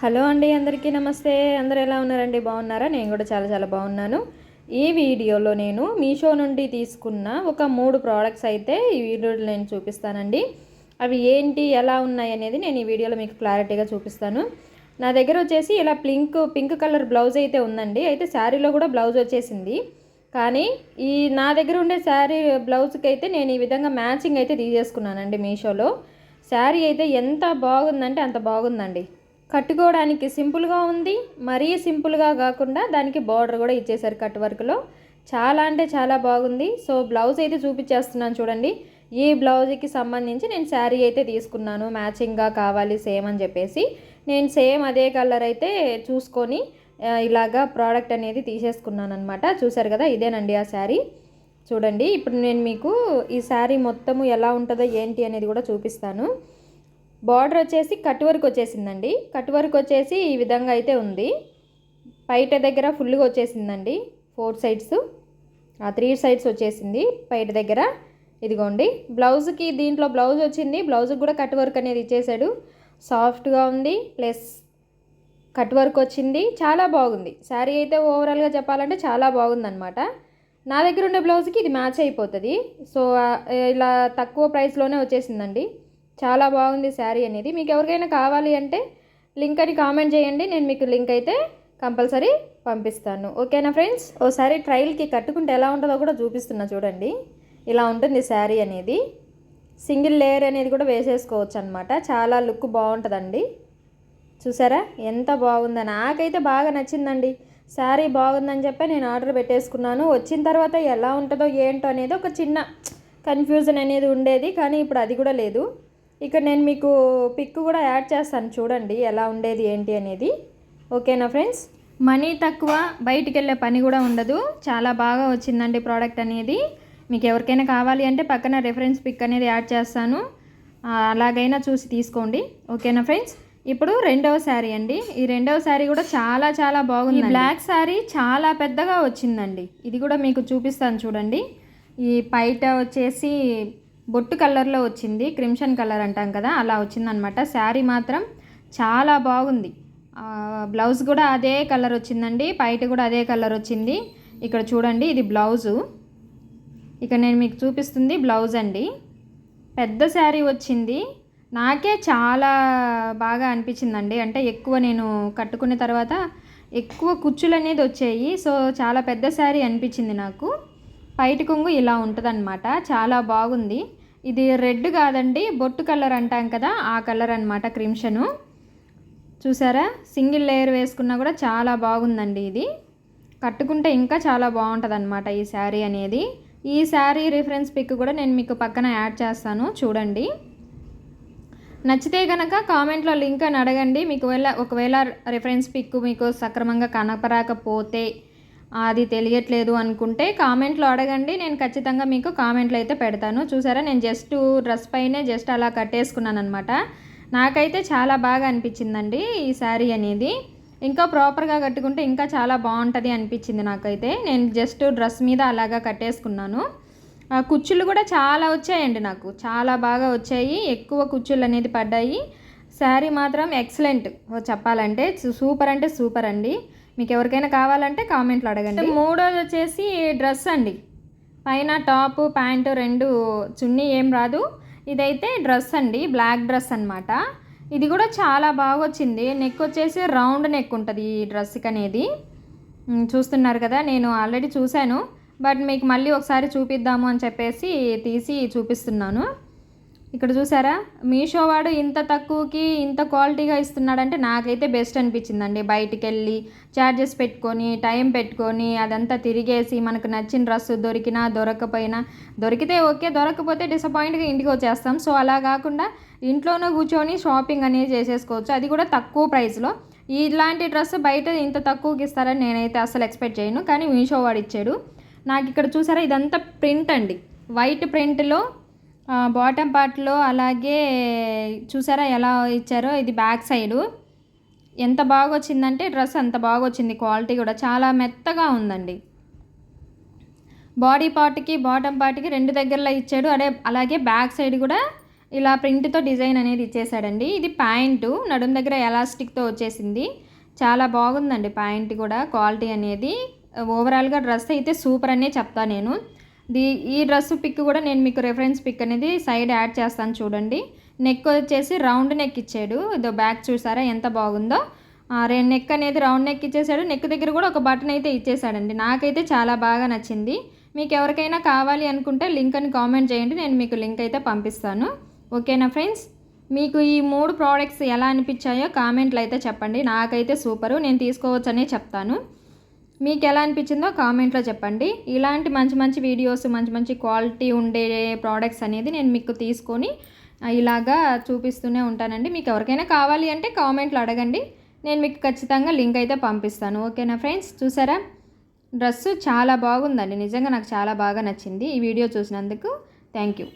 Hello అండి అందరికీ నమస్తే. అందరు ఎలా ఉన్నారండి? బాగున్నారా? నేను కూడా చాలా చాలా బాగున్నాను. ఈ వీడియోలో నేను మీషో నుండి తీసుకున్న ఒక మూడు ప్రోడక్ట్స్ అయితే ఈ వీడియోలో నేను చూపిస్తానండి. అవి ఏంటి ఎలా ఉన్నాయి అనేది నేను ఈ వీడియోలో మీకు క్లారిటీగా చూపిస్తాను. నా దగ్గర వచ్చేసి ఇలా పింక్ పింక్ కలర్ బ్లౌజ్ అయితే ఉందండి. అయితే శారీలో కూడా బ్లౌజ్ వచ్చేసింది. కానీ ఈ నా దగ్గర ఉండే శారీ బ్లౌజ్కి అయితే నేను ఈ విధంగా మ్యాచింగ్ అయితే తీసేసుకున్నానండి మీషోలో. శారీ అయితే ఎంత బాగుందంటే అంత బాగుందండి. కట్టుకోవడానికి సింపుల్గా ఉంది. మరీ సింపుల్గా కాకుండా దానికి బార్డర్ కూడా ఇచ్చేసారు కట్ వర్క్లో. చాలా అంటే చాలా బాగుంది. సో బ్లౌజ్ అయితే చూపించేస్తున్నాను చూడండి. ఈ బ్లౌజ్కి సంబంధించి నేను శారీ అయితే తీసుకున్నాను. మ్యాచింగ్గా కావాలి సేమ్ అని చెప్పేసి. నేను సేమ్ అదే కలర్ అయితే చూసుకొని ఇలాగా ప్రోడక్ట్ అనేది తీసేసుకున్నాను అనమాట చూసారు కదా ఇదేనండి ఆ శారీ. చూడండి ఇప్పుడు నేను మీకు ఈ శారీ మొత్తము ఎలా ఉంటుందో ఏంటి అనేది కూడా చూపిస్తాను. బార్డర్ వచ్చేసి కట్ వర్క్ వచ్చేసిందండి. కట్ వర్క్ వచ్చేసి ఈ విధంగా అయితే ఉంది. పైట దగ్గర ఫుల్గా వచ్చేసిందండి. ఫోర్ సైడ్స్ ఆ త్రీ సైడ్స్ వచ్చేసింది పైట దగ్గర. ఇదిగోండి బ్లౌజ్కి దీంట్లో బ్లౌజ్ వచ్చింది. బ్లౌజ్కి కూడా కట్ వర్క్ అనేది ఇచ్చేసాడు. సాఫ్ట్గా ఉంది ప్లస్ కట్ వర్క్ వచ్చింది. చాలా బాగుంది. శారీ అయితే ఓవరాల్గా చెప్పాలంటే చాలా బాగుందన్నమాట. నా దగ్గర ఉండే బ్లౌజ్కి ఇది మ్యాచ్ అయిపోతుంది. సో ఇలా తక్కువ ప్రైస్లోనే వచ్చేసిందండి. చాలా బాగుంది శారీ అనేది. మీకు ఎవరికైనా కావాలి అంటే లింక్ అని కామెంట్ చేయండి. నేను మీకు లింక్ అయితే కంపల్సరీ పంపిస్తాను. ఓకేనా ఫ్రెండ్స్? ఓసారి ట్రయల్కి కట్టుకుంటే ఎలా ఉంటుందో కూడా చూపిస్తున్నా చూడండి. ఇలా ఉంటుంది శారీ అనేది. సింగిల్ లేయర్ అనేది కూడా వేసేసుకోవచ్చు అనమాట చాలా లుక్ బాగుంటుందండి. చూసారా? ఎంత బాగుందో. నాకైతే బాగా నచ్చిందండి. శారీ బాగుందని చెప్పి నేను ఆర్డర్ పెట్టేసుకున్నాను. వచ్చిన తర్వాత ఎలా ఉంటుందో ఏంటో అనేది ఒక చిన్న కన్ఫ్యూజన్ అనేది ఉండేది. కానీ ఇప్పుడు అది కూడా లేదు. ఇక్కడ నేను మీకు పిక్ కూడా యాడ్ చేస్తాను చూడండి ఎలా ఉండేది ఏంటి అనేది. ఓకేనా ఫ్రెండ్స్? మనీ తక్కువ బయటికి వెళ్ళే పని కూడా ఉండదు. చాలా బాగా వచ్చిందండి ప్రోడక్ట్ అనేది. మీకు ఎవరికైనా కావాలి అంటే పక్కన రెఫరెన్స్ పిక్ అనేది యాడ్ చేస్తాను. అలాగైనా చూసి తీసుకోండి. ఓకేనా ఫ్రెండ్స్? ఇప్పుడు రెండవ శారీ అండి. ఈ రెండవ శారీ కూడా చాలా చాలా బాగుంది బ్లాక్ శారీ చాలా పెద్దగా వచ్చిందండి. ఇది కూడా మీకు చూపిస్తాను చూడండి. ఈ పైట వచ్చేసి బొట్టు కలర్లో వచ్చింది క్రిమ్షన్ కలర్ అంటాం కదా అలా వచ్చిందనమాట శారీ మాత్రం చాలా బాగుంది. బ్లౌజ్ కూడా అదే కలర్ వచ్చిందండి పైట కూడా అదే కలర్ వచ్చింది. ఇక్కడ చూడండి ఇది బ్లౌజు. ఇక నేను మీకు చూపిస్తుంది బ్లౌజ్ అండి. పెద్ద శారీ వచ్చింది. నాకే చాలా బాగా అనిపించిందండి. అంటే ఎక్కువ నేను కట్టుకున్న తర్వాత ఎక్కువ కుచ్చులు అనేది వచ్చాయి. సో చాలా పెద్ద శారీ అనిపించింది నాకు. పైటి కొంగు ఇలా ఉంటుందన్నమాట. చాలా బాగుంది. ఇది రెడ్ కాదండి బొట్టు కలర్ అంటాం కదా ఆ కలర్ అనమాట క్రిమ్షను. చూసారా? సింగిల్ లేయర్ వేసుకున్నా కూడా చాలా బాగుందండి ఇది. కట్టుకుంటే ఇంకా చాలా బాగుంటుంది అనమాట ఈ శారీ అనేది. ఈ శారీ రిఫరెన్స్ పిక్ కూడా నేను మీకు పక్కన యాడ్ చేస్తాను చూడండి. నచ్చితే కనుక కామెంట్లో లింక్ అని అడగండి. మీకు ఒకవేళ ఒకవేళ రిఫరెన్స్ పిక్ మీకు సక్రమంగా కనపరాకపోతే అది తెలియట్లేదు అనుకుంటే కామెంట్లో అడగండి. నేను ఖచ్చితంగా మీకు కామెంట్లో అయితే పెడతాను. చూసారా? నేను జస్ట్ డ్రెస్ పైనే జస్ట్ అలా కట్టేసుకున్నాను అనమాట నాకైతే చాలా బాగా అనిపించిందండి ఈ శారీ అనేది. ఇంకా ప్రాపర్గా కట్టుకుంటే ఇంకా చాలా బాగుంటుంది అనిపించింది నాకైతే. నేను జస్ట్ డ్రెస్ మీద అలాగా కట్టేసుకున్నాను. ఆ కుచ్చులు కూడా చాలా వచ్చాయండి నాకు. చాలా బాగా వచ్చాయి. ఎక్కువ కుచ్చులు అనేది పడ్డాయి. శారీ మాత్రం ఎక్సలెంట్. చెప్పాలంటే సూపర్ అంటే సూపర్ అండి. మీకు ఎవరికైనా కావాలంటే కామెంట్లో అడగండి. మూడోది వచ్చేసి డ్రెస్ అండి. పైన టాప్ ప్యాంటు రెండు చున్నీ ఏం రాదు. ఇదైతే డ్రెస్ అండి బ్లాక్ డ్రెస్ అనమాట ఇది కూడా చాలా బాగా వచ్చింది నెక్ వచ్చేసి రౌండ్ నెక్ ఉంటుంది ఈ డ్రెస్కి అనేది చూస్తున్నారు కదా నేను ఆల్రెడీ చూశాను. బట్ మీకు మళ్ళీ ఒకసారి చూపిద్దాము అని చెప్పేసి తీసి చూపిస్తున్నాను. ఇక్కడ చూసారా? మీషో వాడు ఇంత తక్కువకి ఇంత క్వాలిటీగా ఇస్తున్నాడంటే నాకైతే బెస్ట్ అనిపించిందండి. బయటికి వెళ్ళి ఛార్జెస్ పెట్టుకొని టైం పెట్టుకొని అదంతా తిరిగేసి మనకు నచ్చిన డ్రెస్ దొరికినా దొరకపోయినా దొరికితే ఓకే దొరకకపోతే డిసప్పాయింట్గా ఇంటికి వచ్చేస్తాం. సో అలా కాకుండా ఇంట్లోనే కూర్చొని షాపింగ్ అనేది చేసేసుకోవచ్చు. అది కూడా తక్కువ ప్రైస్లో. ఇలాంటి డ్రెస్ బయట ఇంత తక్కువకి ఇస్తారని నేనైతే అసలు ఎక్స్పెక్ట్ చేయను. కానీ మీషో వాడు ఇచ్చాడు. నాకు ఇక్కడ చూసారా? ఇదంతా ప్రింట్ అండి. వైట్ ప్రింట్లో బాటమ్ పార్ట్లో అలాగే చూసారా ఎలా ఇచ్చారో? ఇది బ్యాక్ సైడు ఎంత బాగా వచ్చిందంటే డ్రెస్ అంత బాగా వచ్చింది క్వాలిటీ కూడా చాలా మెత్తగా ఉందండి. బాడీ పార్ట్కి బాటమ్ పార్ట్కి రెండు దగ్గరలో ఇచ్చాడు. అదే అలాగే బ్యాక్ సైడ్ కూడా ఇలా ప్రింట్తో డిజైన్ అనేది ఇచ్చేసాడండి. ఇది ప్యాంటు నడుం దగ్గర ఎలాస్టిక్తో వచ్చేసింది. చాలా బాగుందండి ప్యాంట్ కూడా క్వాలిటీ అనేది. ఓవరాల్గా డ్రెస్ అయితే సూపర్ అనే చెప్తా నేను. దీ ఈ డ్రెస్ పిక్ కూడా నేను మీకు రెఫరెన్స్ పిక్ అనేది సైడ్ యాడ్ చేస్తాను చూడండి. నెక్ వచ్చేసి రౌండ్ నెక్ ఇచ్చాడు. ఇదో బ్యాక్ చూసారా? ఎంత బాగుందో. రెండు నెక్ అనేది రౌండ్ నెక్ ఇచ్చేసాడు. నెక్ దగ్గర కూడా ఒక బటన్ అయితే ఇచ్చేసాడండి. నాకైతే చాలా బాగా నచ్చింది. మీకు ఎవరికైనా కావాలి అనుకుంటే లింక్ అని కామెంట్ చేయండి. నేను మీకు లింక్ అయితే పంపిస్తాను. ఓకేనా ఫ్రెండ్స్ మీకు ఈ మూడు ప్రోడక్ట్స్ ఎలా అనిపించాయో కామెంట్లు అయితే చెప్పండి. నాకైతే సూపరు నేను తీసుకోవచ్చనే చెప్తాను. మీకు ఎలా అనిపించిందో కామెంట్లో చెప్పండి. ఇలాంటి మంచి మంచి వీడియోస్ మంచి మంచి క్వాలిటీ ఉండే ప్రోడక్ట్స్ అనేది నేను మీకు తీసుకొని ఇలాగా చూపిస్తూనే ఉంటానండి. మీకు ఎవరికైనా కావాలి అంటే కామెంట్లో అడగండి. నేను మీకు ఖచ్చితంగా లింక్ అయితే పంపిస్తాను. ఓకేనా ఫ్రెండ్స్? చూసారా? డ్రెస్సు చాలా బాగుందండి. నిజంగా నాకు చాలా బాగా నచ్చింది ఈ వీడియో చూసినందుకు. Thank you.